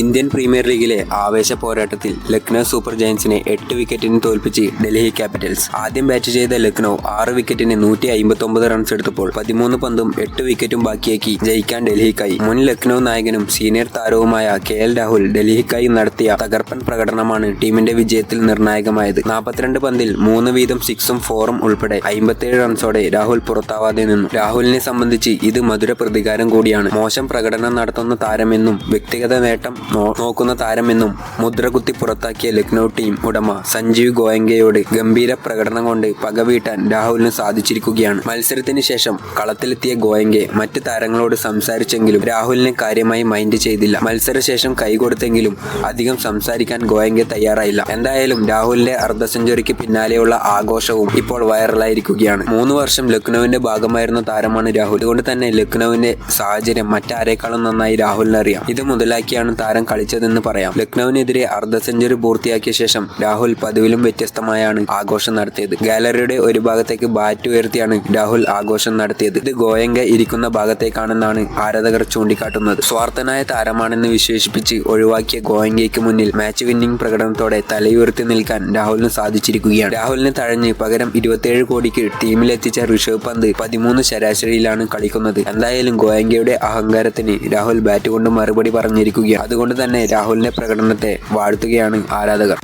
Indian premier ലീഗിലെ ആവേശ പോരാട്ടത്തിൽ ലക്നൗ സൂപ്പർ ജയൻസിനെ എട്ട് വിക്കറ്റിന് തോൽപ്പിച്ച് ഡൽഹി ക്യാപിറ്റൽസ്. ആദ്യം ബാറ്റ് ചെയ്ത ലക്നൗ ആറ് വിക്കറ്റിന് നൂറ്റി അമ്പത്തൊമ്പത് റൺസ് എടുത്തപ്പോൾ പതിമൂന്ന് പന്തും എട്ട് വിക്കറ്റും ബാക്കിയാക്കി ജയിക്കാൻ ഡൽഹിക്കായി. മുൻ ലക്നൗ നായകനും സീനിയർ താരവുമായ കെ എൽ രാഹുൽ ഡൽഹിക്കായി നടത്തിയ തകർപ്പൻ പ്രകടനമാണ് ടീമിന്റെ വിജയത്തിൽ നിർണായകമായത്. നാൽപ്പത്തിരണ്ട് പന്തിൽ മൂന്ന് വീതം സിക്സും ഫോറും ഉൾപ്പെടെ അമ്പത്തിയേഴ് റൺസോടെ രാഹുൽ പുറത്താവാതെ നിന്നു. രാഹുലിനെ സംബന്ധിച്ച് ഇത് മധുര പ്രതികാരം കൂടിയാണ്. മോശം പ്രകടനം നടത്തുന്ന താരമെന്നും വ്യക്തിഗത നേട്ടം നോക്കുന്ന താരമെന്നും മുദ്രകുത്തി പുറത്താക്കിയ ലക്നൗ ടീം ഉടമ സഞ്ജീവ് ഗോയങ്കയോട് ഗംഭീര പ്രകടനം കൊണ്ട് പകവീട്ടാൻ രാഹുലിന് സാധിച്ചിരിക്കുകയാണ്. മത്സരത്തിന് ശേഷം കളത്തിലെത്തിയ ഗോയങ്കെ മറ്റ് താരങ്ങളോട് സംസാരിച്ചെങ്കിലും രാഹുലിനെ കാര്യമായി മൈൻഡ് ചെയ്തില്ല. മത്സരശേഷം കൈകൊടുത്തെങ്കിലും അധികം സംസാരിക്കാൻ ഗോയങ്കെ തയ്യാറായില്ല. എന്തായാലും രാഹുലിന്റെ അർദ്ധ സെഞ്ചുറിക്ക് പിന്നാലെയുള്ള ആഘോഷവും ഇപ്പോൾ വൈറലായിരിക്കുകയാണ്. മൂന്ന് വർഷം ലക്നൌവിന്റെ ഭാഗമായിരുന്ന താരമാണ് രാഹുൽ. അതുകൊണ്ട് തന്നെ ലക്നൌവിന്റെ സാഹചര്യം മറ്റാരേക്കാളും നന്നായി രാഹുലിനറിയാം. ഇത് മുതലാക്കിയാണ് താരം കളിച്ചതെന്ന് പറയാം. ലക്നൌവിനെതിരെ അർദ്ധ സെഞ്ചുറി പൂർത്തിയാക്കിയ ശേഷം രാഹുൽ പതിവിലും വ്യത്യസ്തമായാണ് ആഘോഷം നടത്തിയത്. ഗാലറിയുടെ ഒരു ഭാഗത്തേക്ക് ബാറ്റ് ഉയർത്തിയാണ് രാഹുൽ ആഘോഷം നടത്തിയത്. ഇത് ഗോയങ്ക ഇരിക്കുന്ന ഭാഗത്തേക്കാണെന്നാണ് ആരാധകർ ചൂണ്ടിക്കാട്ടുന്നത്. സ്വാർത്ഥനായ താരമാണെന്ന് വിശേഷിപ്പിച്ച് ഒഴിവാക്കിയ ഗോയങ്കയ്ക്ക് മുന്നിൽ മാച്ച് വിന്നിംഗ് പ്രകടനത്തോടെ തലയുയർത്തി നിൽക്കാൻ രാഹുലിന് സാധിച്ചിരിക്കുകയാണ്. രാഹുലിനെ തഴഞ്ഞ് പകരം ഇരുപത്തിയേഴ് കോടിക്ക് ടീമിലെത്തിച്ച ഋഷഭ് പന്ത് പതിമൂന്ന് ശരാശരിയിലാണ് കളിക്കുന്നത്. എന്തായാലും ഗോയങ്കയുടെ അഹങ്കാരത്തിന് രാഹുൽ ബാറ്റ് കൊണ്ട് മറുപടി പറഞ്ഞിരിക്കുകയാണ്. അതുകൊണ്ട് തന്നെ രാഹുലിന്റെ പ്രകടനത്തെ വാഴ്ത്തുകയാണ് ആരാധകർ.